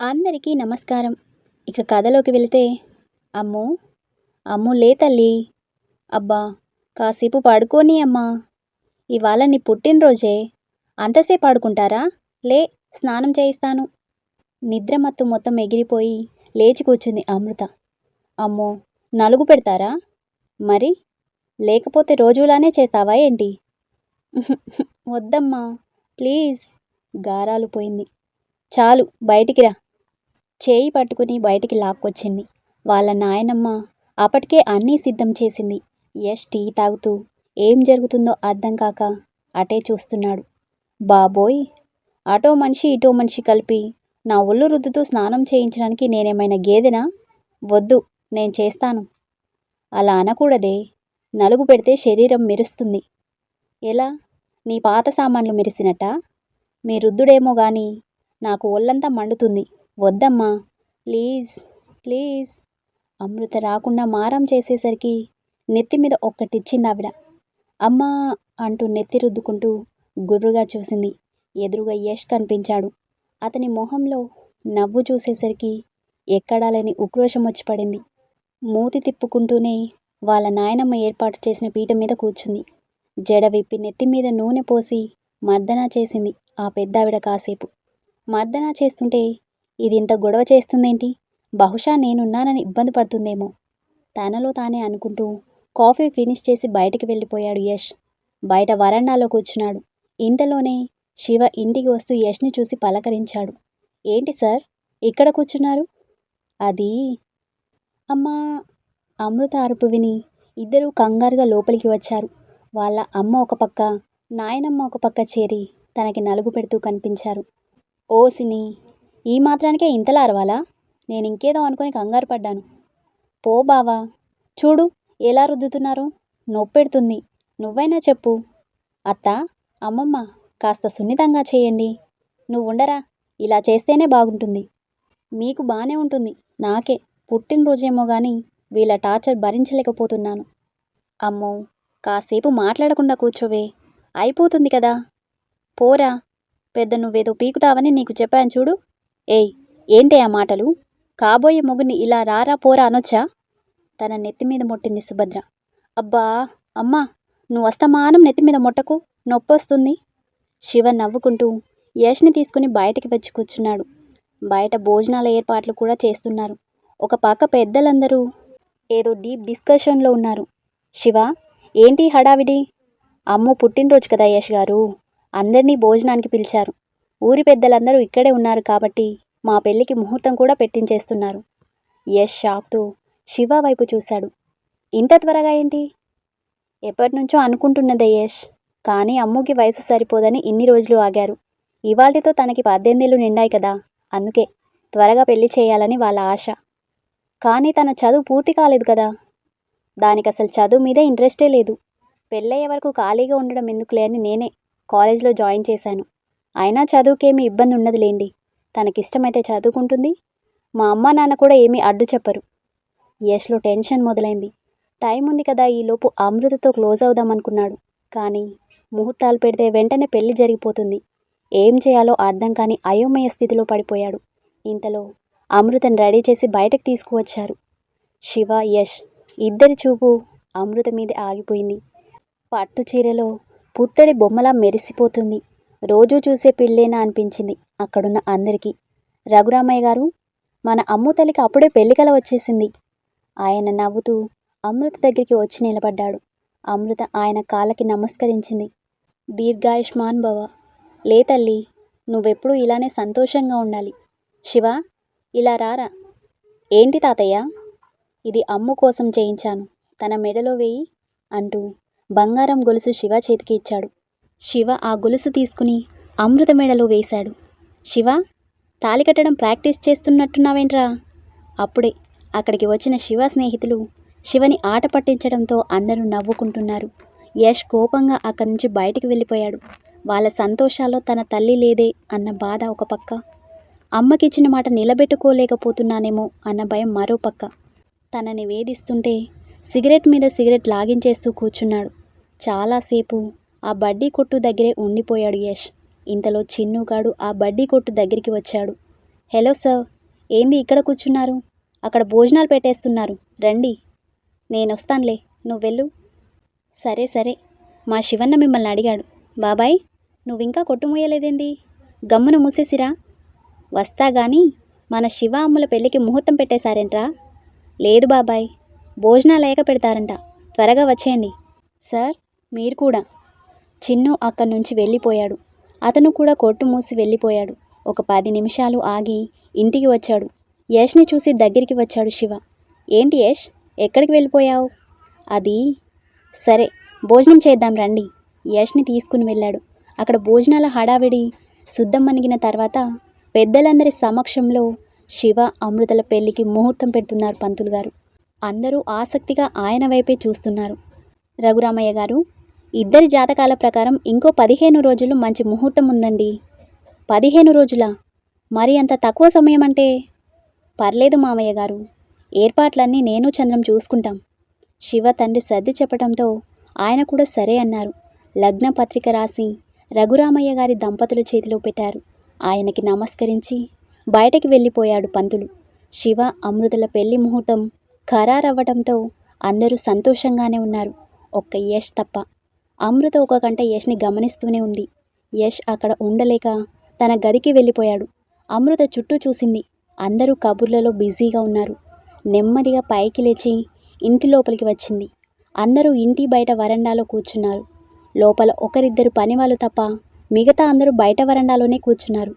అందరికీ నమస్కారం. ఇక కథలోకి వెళితే అమ్ము! అమ్ము లే తల్లి! అబ్బా! కాసేపు పడుకోని అమ్మా! ఇవాళ నీ పుట్టినరోజే. అంతసేపు ఆడుకుంటారా? లే స్నానం చేయిస్తాను. నిద్రమత్తు మొత్తం ఎగిరిపోయి లేచి కూర్చుంది అమృత. అమ్మో! నలుగు పెడతారా? మరి? లేకపోతే రోజులానే చేస్తావా ఏంటి? వద్దమ్మా! ప్లీజ్! గారాలు పోయింది. చాలు బయటికి రా. చేయి పట్టుకుని బయటికి లాక్కొచ్చింది. వాళ్ళ నాయనమ్మ అప్పటికే అన్నీ సిద్ధం చేసింది. యష్ టీ తాగుతూ ఏం జరుగుతుందో అర్థం కాక అటే చూస్తున్నాడు. బాబోయ్! అటో మనిషి ఇటో మనిషి కలిపి నా ఒళ్ళు రుద్దుతూ స్నానం చేయించడానికి నేనేమైనా గేదెనా? వద్దు నేను చేస్తాను. అలా అనకూడదే. నలుగు పెడితే శరీరం మెరుస్తుంది. ఎలా? నీ పాత సామాన్లు మెరిసినట్ట? మీ రుద్దుడేమో గాని నాకు ఒళ్ళంతా మండుతుంది. వద్దమ్మా. Please please. అమృత రాకుండా మారం చేసేసరికి నెత్తి మీద ఒక్కటిచ్చింది ఆవిడ. అమ్మా అంటూ నెత్తి రుద్దుకుంటూ గుర్రుగా చూసింది. ఎదురుగా యష్ కనిపించాడు. అతని మొహంలో నవ్వు చూసేసరికి ఎక్కడాలని ఉక్రోషం వచ్చి పడింది. మూతి తిప్పుకుంటూనే వాళ్ళ నాయనమ్మ ఏర్పాటు చేసిన పీట మీద కూర్చుంది. జడ విప్పి నెత్తి మీద నూనె పోసి మర్దనా చేసింది ఆ పెద్దావిడ కాసేపు. మర్దనా చేస్తుంటే ఇది ఇంత గొడవ చేస్తుందేంటి? బహుశా నేనున్నానని ఇబ్బంది పడుతుందేమో. తనలో తానే అనుకుంటూ కాఫీ ఫినిష్ చేసి బయటికి వెళ్ళిపోయాడు యష్. బయట వరండాలో కూర్చున్నాడు. ఇంతలోనే శివ ఇంటికి వస్తూ యష్ని చూసి పలకరించాడు. ఏంటి సార్? ఇక్కడ కూర్చున్నారు? అది అమ్మా అమృత అరుపు విని ఇద్దరూ కంగారుగా లోపలికి వచ్చారు. వాళ్ళ అమ్మ ఒక పక్క నాయనమ్మ ఒక పక్క చేరి తనకి నలుగు పెడుతూ కనిపించారు. ఓసిని ఈ మాత్రానికే ఇంతలా అరవాలా? నేను ఇంకేదో అనుకుని కంగారు పడ్డాను. పో బావా. చూడు ఎలా రుద్దుతున్నారు. నొప్పెడుతుంది. నువ్వైనా చెప్పు. అత్త అమ్మమ్మ కాస్త సున్నితంగా చేయండి. నువ్వు ఉండరా ఇలా చేస్తేనే బాగుంటుంది. మీకు బాగానే ఉంటుంది. నాకే. పుట్టినరోజేమో కానీ వీళ్ళ టార్చర్ భరించలేకపోతున్నాను. అమ్మో కాసేపు మాట్లాడకుండా కూర్చోవే. అయిపోతుంది కదా. పోరా. పెద్ద నువ్వేదో పీకుతావని నీకు చెప్పాను చూడు. ఏయ్ ఏంటే ఆ మాటలు? కాబోయే మొగుని ఇలా రారా పోరా అనొచ్చా? తన నెత్తి మీద మొట్టింది సుభద్ర. అబ్బా అమ్మా నువ్వు అస్తమానం నెత్తి మీద మొట్టకు? నొప్పొస్తుంది శివ నవ్వుకుంటూ యష్ని తీసుకుని బయటికి వచ్చి కూర్చున్నాడు. బయట భోజనాల ఏర్పాట్లు కూడా చేస్తున్నారు. ఒక పక్క పెద్దలందరూ ఏదో డీప్ డిస్కషన్లో ఉన్నారు. శివ ఏంటి హడావిడి? అమ్ము పుట్టినరోజు కదా యష్ గారు. అందరినీ భోజనానికి పిలిచారు. ఊరి పెద్దలందరూ ఇక్కడే ఉన్నారు కాబట్టి మా పెళ్ళికి ముహూర్తం కూడా పెట్టించేస్తున్నారు. యష్ షాక్తో శివ వైపు చూశాడు. ఇంత త్వరగా ఏంటి? ఎప్పటినుంచో అనుకుంటున్నదే యష్ కానీ అమ్ముకి వయసు సరిపోదని ఇన్ని రోజులు ఆగారు. ఇవాటితో తనకి పద్దెనిమిదేళ్ళు నిండాయి కదా అందుకే త్వరగా పెళ్ళి చేయాలని వాళ్ళ ఆశ. కానీ తన చదువు పూర్తి కాలేదు కదా. దానికి అసలు చదువు మీదే ఇంట్రెస్టే లేదు. పెళ్ళయ్యే వరకు ఖాళీగా ఉండడం ఎందుకులే అని నేనే కాలేజ్లో జాయిన్ చేశాను. అయినా చదువుకేమీ ఇబ్బంది ఉండదులేండి తనకిష్టమైతే చదువుకుంటుంది. మా అమ్మ నాన్న కూడా ఏమీ అడ్డు చెప్పరు. యష్లో టెన్షన్ మొదలైంది. టైం ఉంది కదా ఈలోపు అమృతతో క్లోజ్ అవుదామనుకున్నాడు. కానీ ముహూర్తాలు పెడితే వెంటనే పెళ్ళి జరిగిపోతుంది. ఏం చేయాలో అర్థం కాని అయోమయ స్థితిలో పడిపోయాడు. ఇంతలో అమృతను రెడీ చేసి బయటకు తీసుకువచ్చారు. శివ యష్ ఇద్దరి చూపు అమృత మీద ఆగిపోయింది. పట్టు చీరలో పుత్తడి బొమ్మలా మెరిసిపోతుంది. రోజూ చూసే పిల్లేనా అనిపించింది అక్కడున్న అందరికీ. రఘురామయ్య గారు మన అమ్ముతల్లికి అప్పుడే పెళ్ళికల వచ్చేసింది. ఆయన నవ్వుతూ అమృత దగ్గరికి వచ్చి నిలబడ్డాడు. అమృత ఆయన కాళ్ళకి నమస్కరించింది. దీర్ఘాయుష్మాన్ భవ. లే తల్లి నువ్వెప్పుడూ ఇలానే సంతోషంగా ఉండాలి. శివ ఇలా రారా? ఏంటి తాతయ్య? ఇది అమ్ము కోసం చేయించాను. తన మెడలో వేయి అంటూ బంగారం గొలుసు శివ చేతికి ఇచ్చాడు. శివ ఆ గొలుసు తీసుకుని అమృత మెడలో వేశాడు. శివ తాలి కట్టడం ప్రాక్టీస్ చేస్తున్నట్టున్నావేంట్రా? అప్పుడే అక్కడికి వచ్చిన శివ స్నేహితులు శివని ఆట పట్టించడంతో అందరూ నవ్వుకుంటున్నారు. యష్ కోపంగా అక్కడి నుంచి బయటికి వెళ్ళిపోయాడు. వాళ్ళ సంతోషాల్లో తన తల్లి లేదే అన్న బాధ ఒక పక్క. అమ్మకిచ్చిన మాట నిలబెట్టుకోలేకపోతున్నానేమో అన్న భయం మరో పక్క. తనని వేధిస్తుంటే సిగరెట్ మీద సిగరెట్ లాగించేస్తూ కూర్చున్నాడు. చాలాసేపు ఆ బడ్డీ కొట్టు దగ్గరే ఉండిపోయాడు యష్. ఇంతలో చిన్నుగాడు ఆ బడ్డీ కొట్టు దగ్గరికి వచ్చాడు. హలో సార్ ఏంది ఇక్కడ కూర్చున్నారు? అక్కడ భోజనాలు పెట్టేస్తున్నారు. రండి. నేను వస్తానులే నువ్వు వెళ్ళు. సరే సరే. మా శివన్న మిమ్మల్ని అడిగాడు. బాబాయ్ నువ్వింకా కొట్టుమూయలేదేంది గమ్మున మూసేసిరా. వస్తా గాని మన శివ అమ్ముల పెళ్ళికి ముహూర్తం పెట్టేశారంట్రా? లేదు బాబాయ్ భోజనాలు లేక పెడతారంట. త్వరగా వచ్చేయండి. సార్ మీరు కూడా. చిన్ను అక్కడి నుంచి వెళ్ళిపోయాడు. అతను కూడా కొట్టు మూసి వెళ్ళిపోయాడు. ఒక పది నిమిషాలు ఆగి ఇంటికి వచ్చాడు. యష్ని చూసి దగ్గరికి వచ్చాడు శివ. ఏంటి యష్? ఎక్కడికి వెళ్ళిపోయావు? అది సరే భోజనం చేద్దాం రండి. యష్ని తీసుకుని వెళ్ళాడు. అక్కడ భోజనాల హడావిడి శుద్ధం మనిగిన తర్వాత పెద్దలందరి సమక్షంలో శివ అమృతల పెళ్ళికి ముహూర్తం పెడుతున్నారు పంతులు గారు. అందరూ ఆసక్తిగా ఆయన వైపే చూస్తున్నారు. రఘురామయ్య గారు ఇద్దరి జాతకాల ప్రకారం ఇంకో పదిహేను రోజులు మంచి ముహూర్తం ఉందండి. పదిహేను రోజులా? మరి అంత తక్కువ సమయం అంటే పర్లేదు మామయ్య గారు. ఏర్పాట్లన్నీ నేను చంద్రం చూసుకుంటాం. శివ తండ్రి సర్ది చెప్పడంతో ఆయన కూడా సరే అన్నారు. లగ్న పత్రిక రాసి రఘురామయ్య గారి దంపతుల చేతిలో పెట్టారు. ఆయనకి నమస్కరించి బయటకి వెళ్ళిపోయాడు పంతులు. శివ అమృతుల పెళ్ళి ముహూర్తం ఖరారవ్వడంతో అందరూ సంతోషంగానే ఉన్నారు. ఒక్క యష్ తప్ప. అమృత ఒక గంట యష్ని గమనిస్తూనే ఉంది. యష్ అక్కడ ఉండలేక తన గదికి వెళ్ళిపోయాడు. అమృత చుట్టూ చూసింది. అందరూ కబుర్లలో బిజీగా ఉన్నారు. నెమ్మదిగా పైకి లేచి ఇంటి లోపలికి వచ్చింది. అందరూ ఇంటి బయట వరండాలో కూర్చున్నారు. లోపల ఒకరిద్దరు పనివాళ్ళు తప్ప మిగతా అందరూ బయట వరండాలోనే కూర్చున్నారు.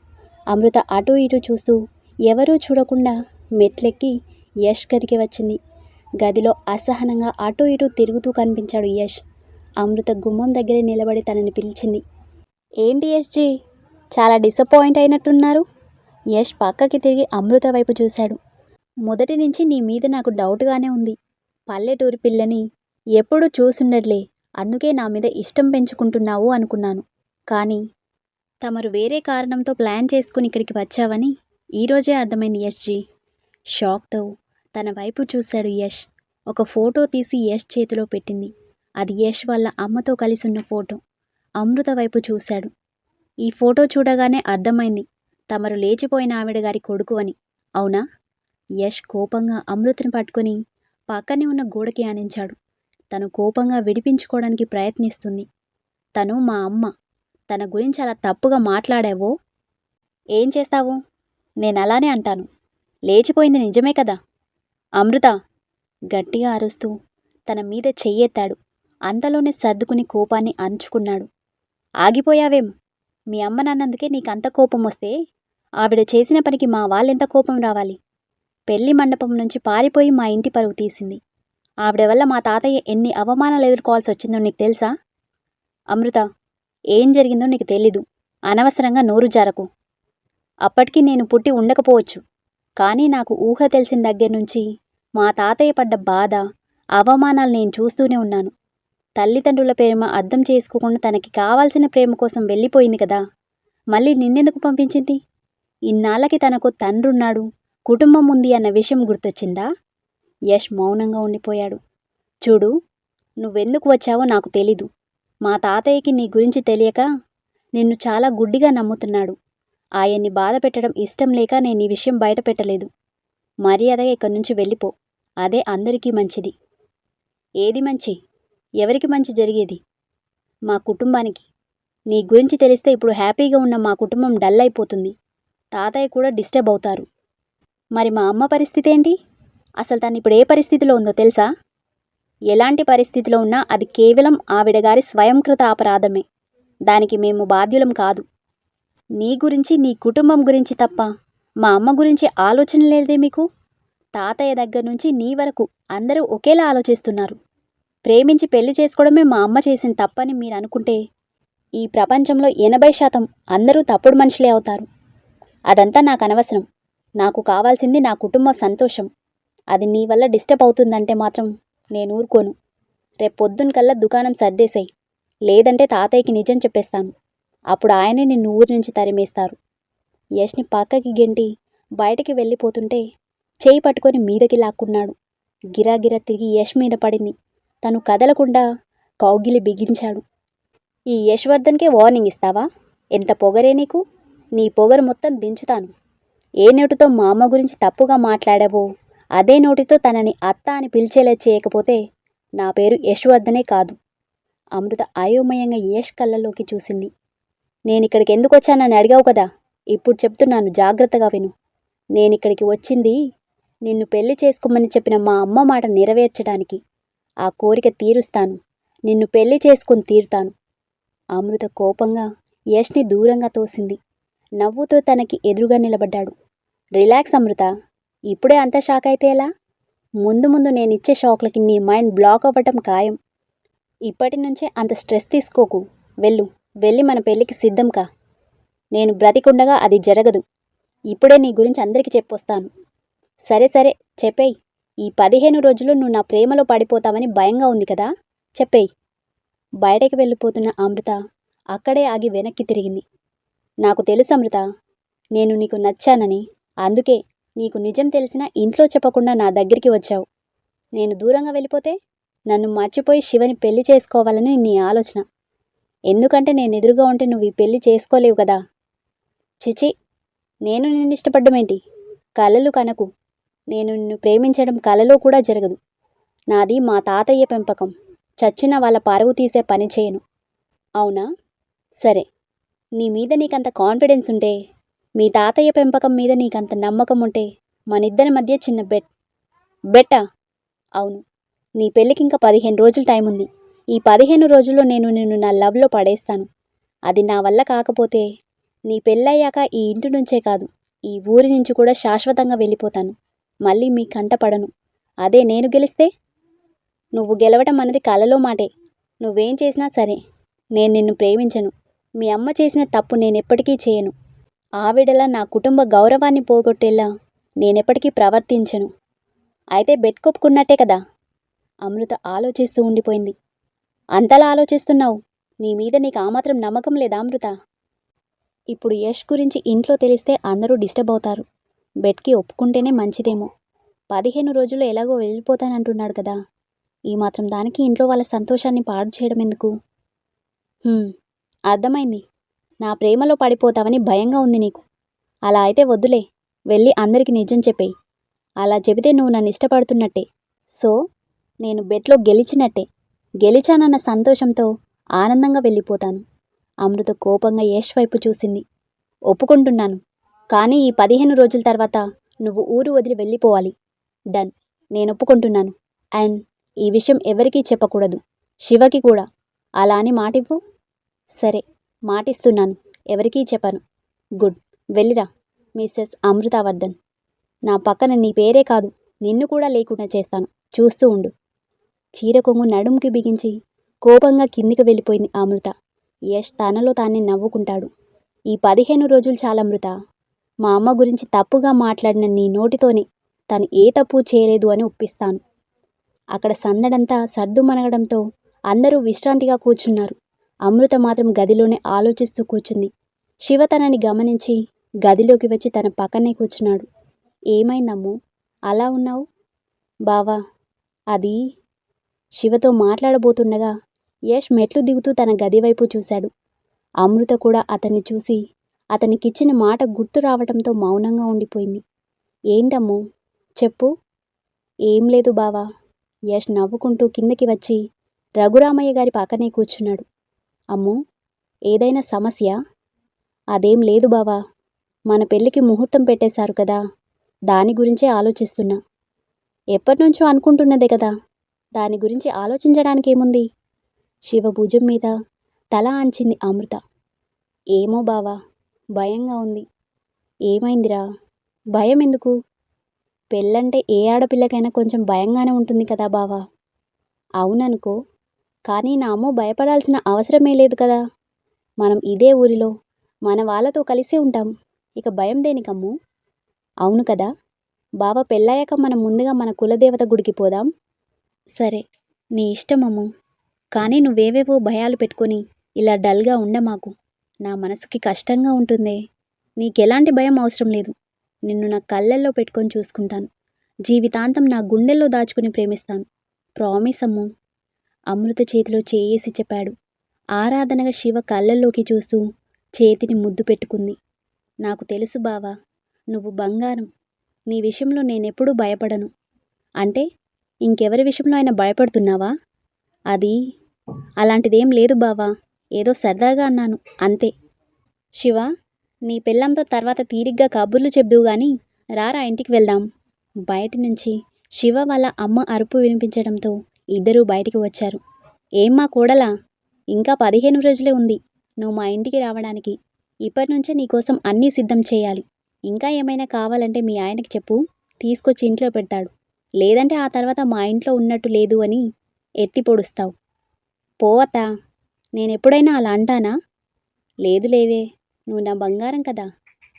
అమృత అటు ఇటు చూస్తూ ఎవరూ చూడకుండా మెట్లెక్కి యష్ గదికి వచ్చింది. గదిలో అసహనంగా అటు ఇటు తిరుగుతూ కనిపించాడు యష్. అమృత గుమ్మం దగ్గరే నిలబడి తనని పిలిచింది. ఏంటి యశ్జీ చాలా డిసప్పాయింట్ అయినట్టున్నారు. యష్ పక్కకి తిరిగి అమృత వైపు చూశాడు. మొదటి నుంచి నీ మీద నాకు డౌట్గానే ఉంది. పల్లెటూరి పిల్లని ఎప్పుడూ చూసుండట్లే. అందుకే నా మీద ఇష్టం పెంచుకుంటున్నావు అనుకున్నాను. కానీ తమరు వేరే కారణంతో ప్లాన్ చేసుకుని ఇక్కడికి వచ్చావని ఈరోజే అర్థమైంది యష్జీ షాక్తో తన వైపు చూశాడు యష్. ఒక ఫోటో తీసి యష్ చేతిలో పెట్టింది. అది యష్ వాళ్ళ అమ్మతో కలిసి ఉన్న ఫోటో. అమృత వైపు చూశాడు. ఈ ఫోటో చూడగానే అర్థమైంది తమరు లేచిపోయిన ఆవిడ గారి కొడుకు అని. అవునా? యష్ కోపంగా అమృతని పట్టుకొని పక్కనే ఉన్న గోడకి ఆనించాడు తను కోపంగా విడిపించుకోవడానికి ప్రయత్నిస్తుంది. తను మా అమ్మ తన గురించి అలా తప్పుగా మాట్లాడావో? ఏం చేస్తావు? నేను అలానే అంటాను. లేచిపోయింది నిజమే కదా? అమృత గట్టిగా అరుస్తూ తన మీద చెయ్యెత్తాడు. అంతలోనే సర్దుకుని కోపాన్ని అంచుకున్నాడు. ఆగిపోయావేం? మీ అమ్మ నాన్నందుకే నీకంత కోపం వస్తే ఆవిడ చేసిన పనికి మా వాళ్ళెంత కోపం రావాలి? పెళ్ళి మండపం నుంచి పారిపోయి మా ఇంటి పరువు తీసింది. ఆవిడ వల్ల మా తాతయ్య ఎన్ని అవమానాలు ఎదుర్కోవాల్సి వచ్చిందో నీకు తెలుసా? అమృత ఏం జరిగిందో నీకు తెలీదు. అనవసరంగా నోరు జారకు. అప్పటికి నేను పుట్టి ఉండకపోవచ్చు. కానీ నాకు ఊహ తెలిసిన దగ్గర నుంచి మా తాతయ్య పడ్డ బాధ అవమానాలు నేను చూస్తూనే ఉన్నాను. తల్లిదండ్రుల ప్రేమ అర్థం చేసుకోకుండా తనకి కావాల్సిన ప్రేమ కోసం వెళ్ళిపోయింది కదా. మళ్ళీ నిన్నెందుకు పంపించింది? ఇన్నాళ్ళకి తనకు తండ్రున్నాడు కుటుంబం ఉంది అన్న విషయం గుర్తొచ్చిందా? యష్ మౌనంగా ఉండిపోయాడు. చూడు నువ్వెందుకు వచ్చావో నాకు తెలీదు. మా తాతయ్యకి నీ గురించి తెలియక నిన్ను చాలా గుడ్డిగా నమ్ముతున్నాడు. ఆయన్ని బాధ పెట్టడం ఇష్టం లేక నేను ఈ విషయం బయట పెట్టలేదు. మర్యాదగా ఇక్కడి నుంచి వెళ్ళిపో. అదే అందరికీ మంచిది. ఏది మంచి? ఎవరికి మంచి జరిగేది? మా కుటుంబానికి. నీ గురించి తెలిస్తే ఇప్పుడు హ్యాపీగా ఉన్న మా కుటుంబం డల్ అయిపోతుంది. తాతయ్య కూడా డిస్టర్బ్ అవుతారు. మరి మా అమ్మ పరిస్థితి ఏంటి? అసలు తను ఇప్పుడు ఏ పరిస్థితిలో ఉందో తెలుసా? ఎలాంటి పరిస్థితిలో ఉన్నా అది కేవలం ఆవిడ గారి స్వయంకృత అపరాధమే. దానికి మేము బాధ్యులం కాదు. నీ గురించి నీ కుటుంబం గురించి తప్ప మా అమ్మ గురించి ఆలోచన లేదే మీకు? తాతయ్య దగ్గర నుంచి నీ వరకు అందరూ ఒకేలా ఆలోచిస్తున్నారు. ప్రేమించి పెళ్ళి చేసుకోవడమే మా అమ్మ చేసిన తప్పని మీరు అనుకుంటే ఈ ప్రపంచంలో ఎనభై శాతం అందరూ తప్పుడు మనుషులే అవుతారు. అదంతా నాకు అనవసరం. నాకు కావాల్సింది నా కుటుంబ సంతోషం. అది నీ వల్ల డిస్టర్బ్ అవుతుందంటే మాత్రం నేను ఊరుకోను. రేపు పొద్దునకల్లా దుకాణం సర్దేశాయి లేదంటే తాతయ్యకి నిజం చెప్పేస్తాను. అప్పుడు ఆయనే నిన్ను ఊరి నుంచి తరిమేస్తారు. యష్ని పక్కకి గెంటి బయటికి వెళ్ళిపోతుంటే చేయి పట్టుకొని మీదకి లాక్కున్నాడు. గిరాగిరా తిరిగి యష్ మీద పడింది. తను కదలకుండా కౌగిలి బిగించాడు. ఈ యశ్వర్ధన్కే వార్నింగ్ ఇస్తావా? ఎంత పొగరే నీకు? నీ పొగరు మొత్తం దించుతాను. ఏ నోటితో మా అమ్మ గురించి తప్పుగా మాట్లాడావో అదే నోటితో తనని అత్త అని పిలిచేలా చేయకపోతే నా పేరు యశ్వర్ధనే కాదు. అమృత అయోమయంగా యష్ కళ్ళలోకి చూసింది. నేను ఇక్కడికి ఎందుకు వచ్చానని అడిగావు కదా? ఇప్పుడు చెప్తున్నాను జాగ్రత్తగా విను. నేనిక్కడికి వచ్చింది నిన్ను పెళ్ళి చేసుకోమని చెప్పిన మా అమ్మ మాట నెరవేర్చడానికి. ఆ కోరిక తీరుస్తాను. నిన్ను పెళ్ళి చేసుకుని తీరుతాను. అమృత కోపంగా యష్ని దూరంగా తోసింది. నవ్వుతో తనకి ఎదురుగా నిలబడ్డాడు. రిలాక్స్ అమృత ఇప్పుడే అంత షాక్ అయితే ఎలా? ముందు ముందు నేనిచ్చే షాక్లకి నీ మైండ్ బ్లాక్ అవ్వటం ఖాయం. ఇప్పటి నుంచే అంత స్ట్రెస్ తీసుకోకు. వెళ్ళు. వెళ్ళి మన పెళ్ళికి సిద్ధం కా నేను బ్రతికుండగా అది జరగదు. ఇప్పుడే నీ గురించి అందరికీ చెప్పొస్తాను. సరే సరే చెప్పేయ్. ఈ పదిహేను రోజులు నువ్వు నా ప్రేమలో పడిపోతావని భయంగా ఉంది కదా? చెప్పేయి. బయటకి వెళ్ళిపోతున్న అమృత అక్కడే ఆగి వెనక్కి తిరిగింది. నాకు తెలుసు అమృత నేను నీకు నచ్చానని. అందుకే నీకు నిజం తెలిసినా ఇంట్లో చెప్పకుండా నా దగ్గరికి వచ్చావు. నేను దూరంగా వెళ్ళిపోతే నన్ను మర్చిపోయి శివని పెళ్ళి చేసుకోవాలని నీ ఆలోచన. ఎందుకంటే నేను ఎదురుగా ఉంటే నువ్వు ఈ పెళ్ళి చేసుకోలేవు కదా? చిచి నేను నిన్ను ఇష్టపడ్డమేంటి? కలలు కనకు. నేను నిన్ను ప్రేమించడం కలలో కూడా జరగదు. నాది మా తాతయ్య పెంపకం. చచ్చిన వాళ్ళ పరువు తీసే పని చేయను. అవునా? సరే. నీ మీద నీకంత కాన్ఫిడెన్స్ ఉంటే మీ తాతయ్య పెంపకం మీద నీకంత నమ్మకం ఉంటే మనిద్దరి మధ్య చిన్న బెట్ బెట్టా? అవును. నీ పెళ్ళికి ఇంకా పదిహేను రోజులు టైం ఉంది ఈ పదిహేను రోజుల్లో నేను నిన్ను నా లవ్లో పడేస్తాను. అది నా వల్ల కాకపోతే నీ పెళ్ళయ్యాక ఈ ఇంటి నుంచే కాదు ఈ ఊరి నుంచి కూడా శాశ్వతంగా వెళ్ళిపోతాను. మళ్ళీ మీ కంట పడను. అదే నేను గెలిస్తే? నువ్వు గెలవటం అన్నది కలలో మాటే. నువ్వేం చేసినా సరే నేను నిన్ను ప్రేమించను. మీ అమ్మ చేసిన తప్పు నేనెప్పటికీ చేయను. ఆవిడలా నా కుటుంబ గౌరవాన్ని పోగొట్టేలా నేనెప్పటికీ ప్రవర్తించను. అయితే బెట్ కొప్పుకున్నట్టే కదా? అమృత ఆలోచిస్తూ ఉండిపోయింది. అంతలా ఆలోచిస్తున్నావు? నీ మీద నీకు ఆ మాత్రం నమ్మకం లేదా అమృత? ఇప్పుడు యష్ గురించి ఇంట్లో తెలిస్తే అందరూ డిస్టర్బ్ అవుతారు. బెట్కి ఒప్పుకుంటేనే మంచిదేమో. పదిహేను రోజుల్లో ఎలాగో వెళ్ళిపోతానంటున్నాడు కదా. ఈ మాత్రం దానికి ఇంట్లో వాళ్ళ సంతోషాన్ని పాడు చేయడం ఎందుకు? అర్థమైంది. నా ప్రేమలో పడిపోతావని భయంగా ఉంది నీకు. అలా అయితే వద్దులే వెళ్ళి అందరికీ నిజం చెప్పేయి. అలా చెబితే నువ్వు నన్ను ఇష్టపడుతున్నట్టే. సో నేను బెట్లో గెలిచినట్టే. గెలిచానన్న సంతోషంతో ఆనందంగా వెళ్ళిపోతాను. అమృత కోపంగా యేష్ వైపు చూసింది. ఒప్పుకుంటున్నాను. కానీ ఈ పదిహేను రోజుల తర్వాత నువ్వు ఊరు వదిలి వెళ్ళిపోవాలి. డన్. నేను ఒప్పుకుంటున్నాను. అండ్ ఈ విషయం ఎవరికీ చెప్పకూడదు. శివకి కూడా. అలా అని మాటివ్వు? సరే. మాటిస్తున్నాను. ఎవరికీ చెప్పను. గుడ్. వెళ్ళిరా. మిస్సెస్ అమృతావర్ధన్. నా పక్కన నీ పేరే కాదు. నిన్ను కూడా లేకుండా చేస్తాను. చూస్తూ ఉండు. చీర కొంగు నడుముకి బిగించి కోపంగా కిందికి వెళ్ళిపోయింది అమృత. యష్ తనలో తానే నవ్వుకుంటాడు. ఈ పదిహేను రోజులు చాలా అమృత. మా అమ్మ గురించి తప్పుగా మాట్లాడిన నీ నోటితోనే తను ఏ తప్పు చేయలేదు అని ఒప్పిస్తాను. అక్కడ సందడంతా సర్దుమనగడంతో అందరూ విశ్రాంతిగా కూర్చున్నారు. అమృత మాత్రం గదిలోనే ఆలోచిస్తూ కూర్చుంది. శివ తనని గమనించి గదిలోకి వచ్చి తన పక్కనే కూర్చున్నాడు. ఏమైందమ్ము? అలా ఉన్నావు? బావా అది శివతో మాట్లాడబోతుండగా యష్ మెట్లు దిగుతూ తన గది వైపు చూశాడు. అమృత కూడా అతన్ని చూసి అతనికిచ్చిన మాట గుర్తు రావటంతో మౌనంగా ఉండిపోయింది. ఏంటమ్ము? చెప్పు. ఏం లేదు బావా. యష్ నవ్వుకుంటూ కిందకి వచ్చి రఘురామయ్య గారి పక్కనే కూర్చున్నాడు. అమ్ము ఏదైనా సమస్య? అదేం లేదు బావా. మన పెళ్ళికి ముహూర్తం పెట్టేశారు కదా. దాని గురించే ఆలోచిస్తున్నా. ఎప్పటినుంచో అనుకుంటున్నదే కదా. దాని గురించి ఆలోచించడానికి ఏముంది శివ భుజం మీద తల ఆంచింది అమృత. ఏమో బావా. భయంగా ఉంది. ఏమైందిరా? భయం ఎందుకు పెళ్ళంటే ఏ ఆడపిల్లకైనా కొంచెం భయంగానే ఉంటుంది కదా బావా. అవుననుకో కానీ నామో భయపడాల్సిన అవసరమే లేదు కదా. మనం ఇదే ఊరిలో మన వాళ్ళతో కలిసే ఉంటాం. ఇక భయం దేనికమ్ము? అవును కదా? బావ పెళ్ళయ్యాక మనం ముందుగా మన కులదేవత గుడికి పోదాం. సరే నీ ఇష్టమమ్ము. కానీ నువ్వేవేవో భయాలు పెట్టుకొని ఇలా డల్గా ఉండమాకు. నా మనసుకి కష్టంగా ఉంటుందే. నీకెలాంటి భయం అవసరం లేదు. నిన్ను నా కళ్ళల్లో పెట్టుకొని చూసుకుంటాను. జీవితాంతం నా గుండెల్లో దాచుకుని ప్రేమిస్తాను. ప్రామిస్ అమ్ము. అమృత చేతిలో చేయేసి చెప్పాడు. ఆరాధనగా శివ కళ్ళల్లోకి చూస్తూ చేతిని ముద్దు పెట్టుకుంది. నాకు తెలుసు బావా నువ్వు బంగారం. నీ విషయంలో నేనెప్పుడూ భయపడను. అంటే ఇంకెవరి విషయంలో అయినా భయపడుతున్నావా? అది అలాంటిదేం లేదు బావా. ఏదో సరదాగా అన్నాను. అంతే. శివ నీ పెళ్ళంతో తర్వాత తీరిగ్గా కబుర్లు చెబుదువు గాని రారా ఇంటికి వెళ్దాం. బయట నుంచి శివ వాళ్ళ అమ్మ అరుపు వినిపించడంతో ఇద్దరూ బయటికి వచ్చారు. ఏం మా కోడలా? ఇంకా పదిహేను రోజులే ఉంది. నువ్వు మా ఇంటికి రావడానికి. ఇప్పటి నుంచే నీకోసం అన్నీ సిద్ధం చేయాలి. ఇంకా ఏమైనా కావాలంటే మీ ఆయనకి చెప్పు. తీసుకొచ్చి ఇంట్లో పెడతాడు. లేదంటే ఆ తర్వాత మా ఇంట్లో ఉన్నట్టు లేదు అని ఎత్తి పొడుస్తావు. పోవతా నేను ఎప్పుడైనా అలా అంటానా? లేదు లేవే నువ్వు నా బంగారం కదా.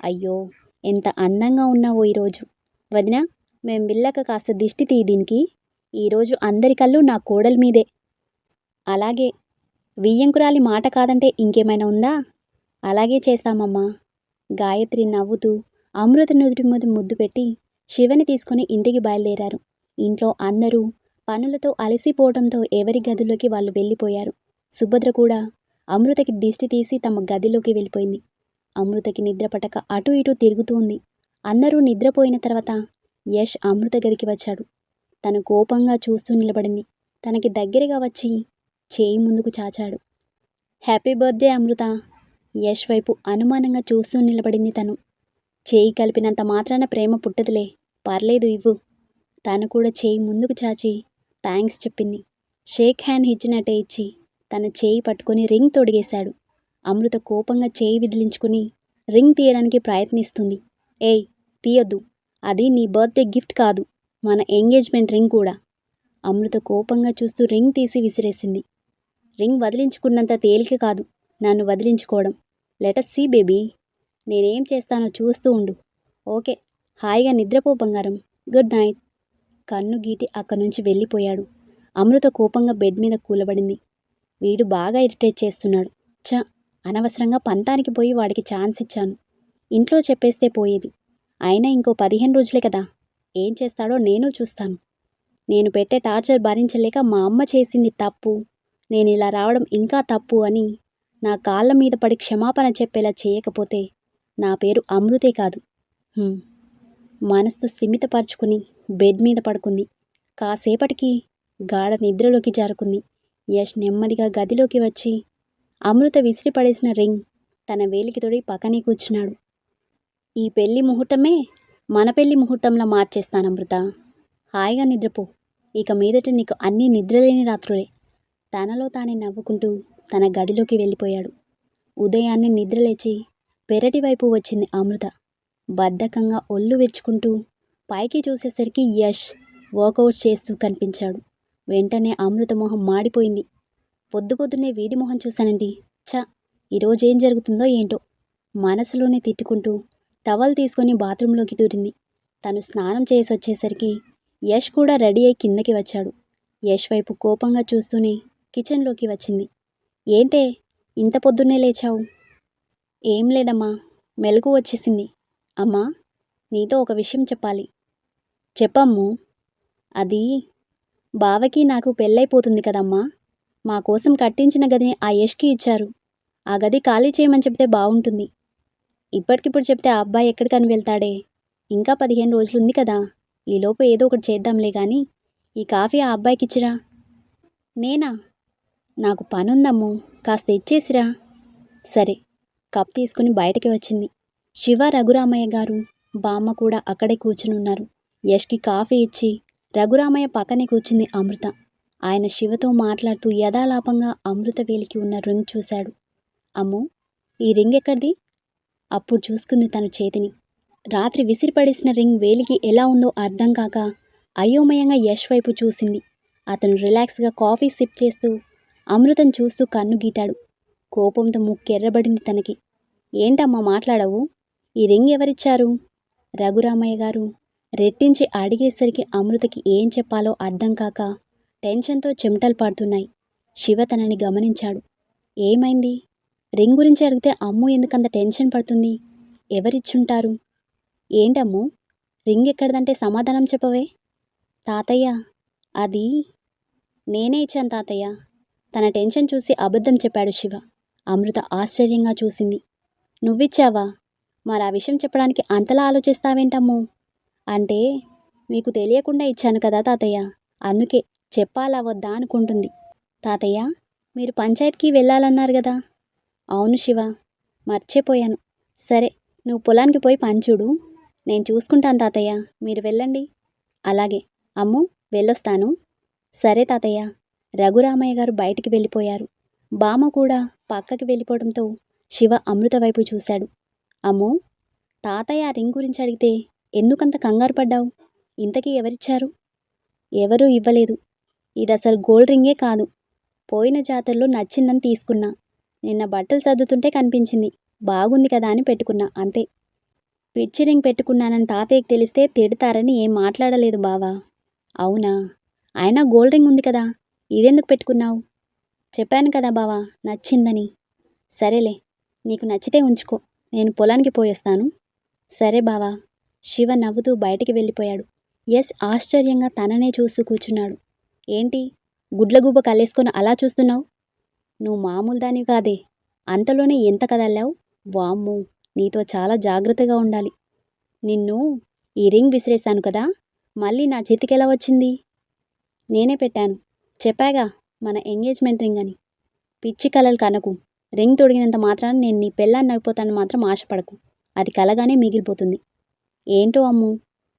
అయ్యో ఎంత అందంగా ఉన్నావో ఈరోజు. వదినా మేం వెళ్ళాక కాస్త దిష్టి తీ దీనికి. ఈరోజు అందరి కళ్ళు నా కోడలి మీదే. అలాగే వియ్యంకురాలి మాట కాదంటే ఇంకేమైనా ఉందా? అలాగే చేస్తామమ్మా. గాయత్రి నవ్వుతూ అమృత నుదుటి మీద ముద్దు పెట్టి శివని తీసుకొని ఇంటికి బయలుదేరారు. ఇంట్లో అందరూ పనులతో అలసిపోవడంతో ఎవరి గదిలోకి వాళ్ళు వెళ్ళిపోయారు. సుభద్ర కూడా అమృతకి దిష్టి తీసి తమ గదిలోకి వెళ్ళిపోయింది. అమృతకి నిద్ర పట్టక అటు ఇటు తిరుగుతూ ఉంది. అందరూ నిద్రపోయిన తర్వాత యష్ అమృత గదికి వచ్చాడు. తను కోపంగా చూస్తూ నిలబడింది. తనకి దగ్గరగా వచ్చి చేయి ముందుకు చాచాడు. Happy birthday Amrita! యష్ వైపు అనుమానంగా చూస్తూ నిలబడింది తను. చేయి కలిపినంత మాత్రాన ప్రేమ పుట్టదులే. పర్లేదు ఇవ్వు. తను కూడా చేయి ముందుకు చాచి థ్యాంక్స్ చెప్పింది. షేక్ హ్యాండ్ ఇచ్చినట్టే ఇచ్చి తన చేయి పట్టుకొని రింగ్ తొడిగేశాడు. అమృత కోపంగా చేయి విదిలించుకుని రింగ్ తీయడానికి ప్రయత్నిస్తుంది. ఏయ్ తీయొద్దు. అది నీ బర్త్డే గిఫ్ట్ కాదు. మన ఎంగేజ్మెంట్ రింగ్ కూడా. అమృత కోపంగా చూస్తూ రింగ్ తీసి విసిరేసింది. రింగ్ వదిలించుకున్నంత తేలిక కాదు. నన్ను వదిలించుకోవడం. Let us see baby. నేనేం చేస్తానో చూస్తూ ఉండు. ఓకే. హాయిగా నిద్రపో బంగారం. Good night. కన్ను గీటి అక్కడి నుంచి వెళ్ళిపోయాడు. అమృత కోపంగా బెడ్ మీద కూలబడింది. వీడు బాగా ఇరిటేట్ చేస్తున్నాడు. చ అనవసరంగా పంతానికి పోయి వాడికి ఛాన్స్ ఇచ్చాను. ఇంట్లో చెప్పేస్తే పోయేది. అయినా ఇంకో పదిహేను రోజులే కదా. ఏం చేస్తాడో నేను చూస్తాను. నేను పెట్టే టార్చర్ భరించలేక మా అమ్మ చేసింది తప్పు. నేను ఇలా రావడం ఇంకా తప్పు అని నా కాళ్ళ మీద పడి క్షమాపణ చెప్పేలా చేయకపోతే నా పేరు అమృతే కాదు. మనస్సు మనసు స్థిమితపరుచుకుని బెడ్ మీద పడుకుంది. కాసేపటికి గాఢ నిద్రలోకి జారుకుంది. యష్ నెమ్మదిగా గదిలోకి వచ్చి అమృత విసిరిపడేసిన రింగ్ తన వేలికి తొడి పక్కనే కూర్చున్నాడు. ఈ పెళ్ళి ముహూర్తమే మన పెళ్ళి ముహూర్తంలా మార్చేస్తాను అమృత. హాయిగా నిద్రపో. ఇక మీదట నీకు అన్నీ నిద్రలేని రాత్రులే. తనలో తానే నవ్వుకుంటూ తన గదిలోకి వెళ్ళిపోయాడు. ఉదయాన్నే నిద్రలేచి పెరటి వైపు వచ్చింది అమృత. బద్ధకంగా ఒళ్ళు విరుచుకుంటూ పైకి చూసేసరికి యష్ వర్కౌట్స్ చేస్తూ కనిపించాడు. వెంటనే అమృత మొహం మాడిపోయింది. పొద్దు పొద్దున్నే వీడి మొహం చూశానండి. ఛ! ఈరోజేం జరుగుతుందో ఏంటో. మనసులోనే తిట్టుకుంటూ టవల్ తీసుకొని బాత్రూంలోకి దూరింది. తను స్నానం చేసి వచ్చేసరికి యష్ కూడా రెడీ అయి కిందకి వచ్చాడు. యష్ వైపు కోపంగా చూస్తూనే కిచెన్లోకి వచ్చింది. ఏంటే? ఇంత పొద్దున్నే లేచావు. ఏం లేదమ్మా. మెలకు వచ్చేసింది. అమ్మా! నీతో ఒక విషయం చెప్పాలి. చెప్పమ్ము. అది బావకి నాకు పెళ్ళైపోతుంది కదమ్మా. మా కోసం కట్టించిన గదిని ఆ యష్కి ఇచ్చారు. ఆ గది ఖాళీ చేయమని చెప్తే బాగుంటుంది ఇప్పటికిప్పుడు చెప్తే ఆ అబ్బాయి ఎక్కడికని వెళ్తాడే? ఇంకా పదిహేను రోజులు ఉంది కదా ఈలోపు ఏదో ఒకటి చేద్దాంలే కానీ ఈ కాఫీ ఆ అబ్బాయికి ఇచ్చిరా? నేనా? నాకు పనుందమ్ము కాస్త ఇచ్చేసిరా? సరే కప్ తీసుకుని బయటకి వచ్చింది. శివ రఘురామయ్య గారు బామ్మ కూడా అక్కడే కూర్చుని ఉన్నారు యష్కి కాఫీ ఇచ్చి రఘురామయ్య పక్కనే కూర్చుంది అమృత. ఆయన శివతో మాట్లాడుతూ యథాలాపంగా అమృత వేలికి ఉన్న రింగ్ చూశాడు. అమ్మో ఈ రింగ్ ఎక్కడిది? అప్పుడు చూసుకుంది తన చేతిని. రాత్రి విసిరిపడేసిన రింగ్ వేలికి ఎలా ఉందో అర్థం కాక అయోమయంగా యష్ వైపు చూసింది. అతను రిలాక్స్గా కాఫీ సిప్ చేస్తూ అమృతం చూస్తూ కన్ను గీటాడు. కోపంతో ముక్కెర్రబడింది తనకి. ఏంటమ్మా మాట్లాడవు? ఈ రింగ్ ఎవరిచ్చారు? రఘురామయ్య గారు రెట్టించి అడిగేసరికి అమృతకి ఏం చెప్పాలో అర్థం కాక టెన్షన్తో చెమటలు పడుతున్నాయి. శివ తనని గమనించాడు. ఏమైంది? రింగ్ గురించి అడిగితే అమ్ము ఎందుకంత టెన్షన్ పడుతుంది? ఎవరిచ్చుంటారు? ఏంటమ్ము? రింగ్ ఎక్కడదంటే సమాధానం చెప్పవే? తాతయ్య అది నేనే ఇచ్చాను తాతయ్య. తన టెన్షన్ చూసి అబద్ధం చెప్పాడు శివ. అమృత ఆశ్చర్యంగా చూసింది. నువ్విచ్చావా? మరి ఆ విషయం చెప్పడానికి అంతలా ఆలోచిస్తావేంటమ్ము? అంటే మీకు తెలియకుండా ఇచ్చాను కదా తాతయ్య. అందుకే చెప్పాలా వద్దా అనుకుంటుంది. తాతయ్య మీరు పంచాయత్కి వెళ్ళాలన్నారు కదా? అవును శివ మర్చిపోయాను. సరే నువ్వు పొలానికి పోయి పంచుడు నేను చూసుకుంటాను తాతయ్య మీరు వెళ్ళండి. అలాగే అమ్ము వెళ్ళొస్తాను. సరే తాతయ్య రఘురామయ్య గారు బయటికి వెళ్ళిపోయారు. బామ కూడా పక్కకి వెళ్ళిపోవడంతో శివ అమృత వైపు చూశాడు. అమ్మో తాతయ్య రింగ్ గురించి అడిగితే ఎందుకంత కంగారు పడ్డావు? ఇంతకీ ఎవరిచ్చారు? ఎవరూ ఇవ్వలేదు. ఇది అసలు గోల్డ్ రింగే కాదు. పోయిన జాతరలో నచ్చిందని తీసుకున్నా. నిన్న బట్టలు సర్దుతుంటే కనిపించింది. బాగుంది కదా అని పెట్టుకున్నా అంతే. పిచ్చి రింగ్ పెట్టుకున్నానని తాతయ్యకి తెలిస్తే తిడతారని ఏం మాట్లాడలేదు బావా. అవునా? అయినా గోల్డ్ రింగ్ ఉంది కదా. ఇదెందుకు పెట్టుకున్నావు? చెప్పాను కదా బావా నచ్చిందని. సరేలే నీకు నచ్చితే ఉంచుకో. నేను పొలానికి పోయొస్తాను. సరే బావా. శివ నవ్వుతూ బయటికి వెళ్ళిపోయాడు. ఎస్ ఆశ్చర్యంగా తననే చూస్తూ కూర్చున్నాడు. ఏంటి? గుడ్లగూబ కలేసుకొని అలా చూస్తున్నావు? నువ్వు మామూలు దానివి కాదే. అంతలోనే ఎంత కదల్లావు? వామ్మో నీతో చాలా జాగ్రత్తగా ఉండాలి. నిన్ను ఈ రింగ్ విసిరేశాను కదా మళ్ళీ నా చేతికి ఎలా వచ్చింది? నేనే పెట్టాను. చెప్పాగా మన ఎంగేజ్మెంట్ రింగ్ అని. పిచ్చి కలలు కనకు. రింగ్ తొడిగినంత మాత్రాన నేను నీ పెళ్ళాన్ని అయిపోతాను మాత్రం ఆశపడకు. అది కలగానే మిగిలిపోతుంది. ఏంటో అమ్ము?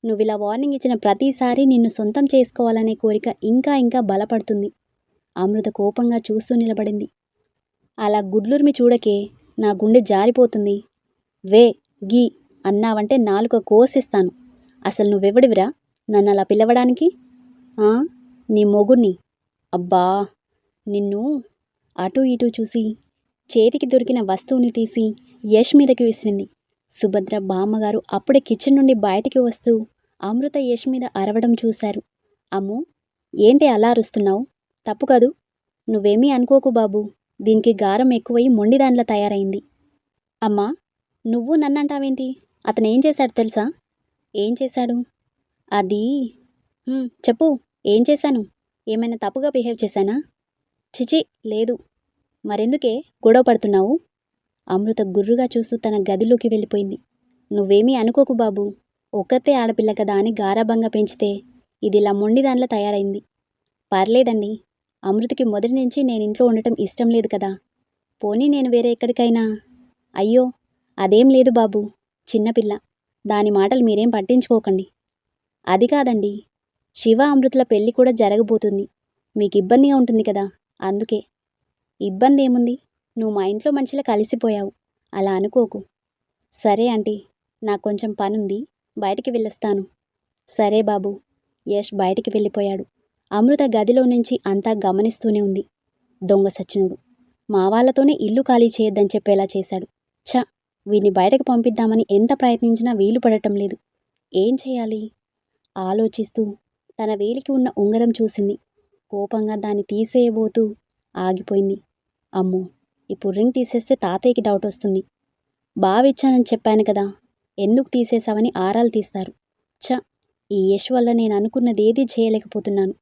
నువ్వు ఇలా వార్నింగ్ ఇచ్చిన ప్రతిసారి నిన్ను సొంతం చేసుకోవాలనే కోరిక ఇంకా ఇంకా బలపడుతుంది. అమృత కోపంగా చూస్తూ నిలబడింది. అలా గుడ్లూర్మి చూడకే నా గుండె జారిపోతుంది. వే గీ అన్నావంటే నాలుక కోసిస్తాను. అసలు నువ్వెవడివిరా? నన్ను అలా పిలవడానికి? నీ మొగుణ్ణి? అబ్బా! నిన్ను అటు ఇటు చూసి చేతికి దొరికిన వస్తువుని తీసి యష్ మీదకి విసిరింది. సుభద్ర బామ్మగారు అప్పుడే కిచెన్ నుండి బయటికి వస్తూ అమృత యష్ మీద అరవడం చూశారు. అమ్ము! ఏంటి అలా అరుస్తున్నావు? తప్పు కదూ? నువ్వేమీ అనుకోకు బాబు. దీనికి గారం ఎక్కువై మొండిదానిలా తయారైంది. అమ్మా! నువ్వు నన్నంటావేంటి? అతను ఏం చేశాడు తెలుసా? ఏం చేశాడు? అది చెప్పు. ఏం చేశాను? ఏమైనా తప్పుగా బిహేవ్ చేశానా? చిచి లేదు. మరెందుకే? గొడవ పడుతున్నావు? అమృత గుర్రుగా చూస్తూ తన గదిలోకి వెళ్ళిపోయింది. నువ్వేమీ అనుకోకు బాబు. ఒక్కతే ఆడపిల్ల కదా అని గారాభంగా పెంచితే ఇది ఇలా మొండిదానిలా తయారైంది. పర్లేదండి. అమృతకి మొదటి నుంచి నేను ఇంట్లో ఉండటం ఇష్టం లేదు కదా. పోనీ నేను వేరే ఎక్కడికైనా. అయ్యో అదేం లేదు బాబు. చిన్నపిల్ల దాని మాటలు మీరేం పట్టించుకోకండి. అది కాదండి. శివ అమృతుల పెళ్ళి కూడా జరగబోతుంది. మీకు ఇబ్బందిగా ఉంటుంది కదా. అందుకే. ఇబ్బంది ఏముంది? నువ్వు మా ఇంట్లో మనిషిలా కలిసిపోయావు. అలా అనుకోకు. సరే ఆంటీ నాకు కొంచెం పనుంది బయటికి వెళ్ళొస్తాను. సరే బాబు యష్ బయటికి వెళ్ళిపోయాడు. అమృత గదిలో నుంచి అంతా గమనిస్తూనే ఉంది. దొంగ సచ్చినుడు. మా వాళ్ళతోనే ఇల్లు ఖాళీ చేయొద్దని చెప్పేలా చేశాడు. ఛ వీడిని బయటకు పంపిద్దామని ఎంత ప్రయత్నించినా వీలు పడటం లేదు. ఏం చేయాలి? ఆలోచిస్తూ తన వేలికి ఉన్న ఉంగరం చూసింది. కోపంగా దాన్ని తీసేయబోతూ ఆగిపోయింది. అమ్మో! ఇప్పుడు రింగ్ తీసేస్తే తాతయ్యకి డౌట్ వస్తుంది. బావిచ్చానని చెప్పాను కదా ఎందుకు తీసేశావని ఆరాలు తీస్తారు. చ ఈ యశ్ వల్ల నేను అనుకున్నది ఏదీ చేయలేకపోతున్నాను.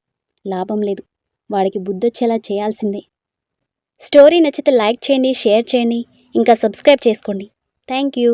లాభం లేదు వాడికి బుద్ధొచ్చేలా చేయాల్సిందే. స్టోరీ నచ్చితే లైక్ చేయండి షేర్ చేయండి ఇంకా సబ్స్క్రైబ్ చేసుకోండి. Thank you.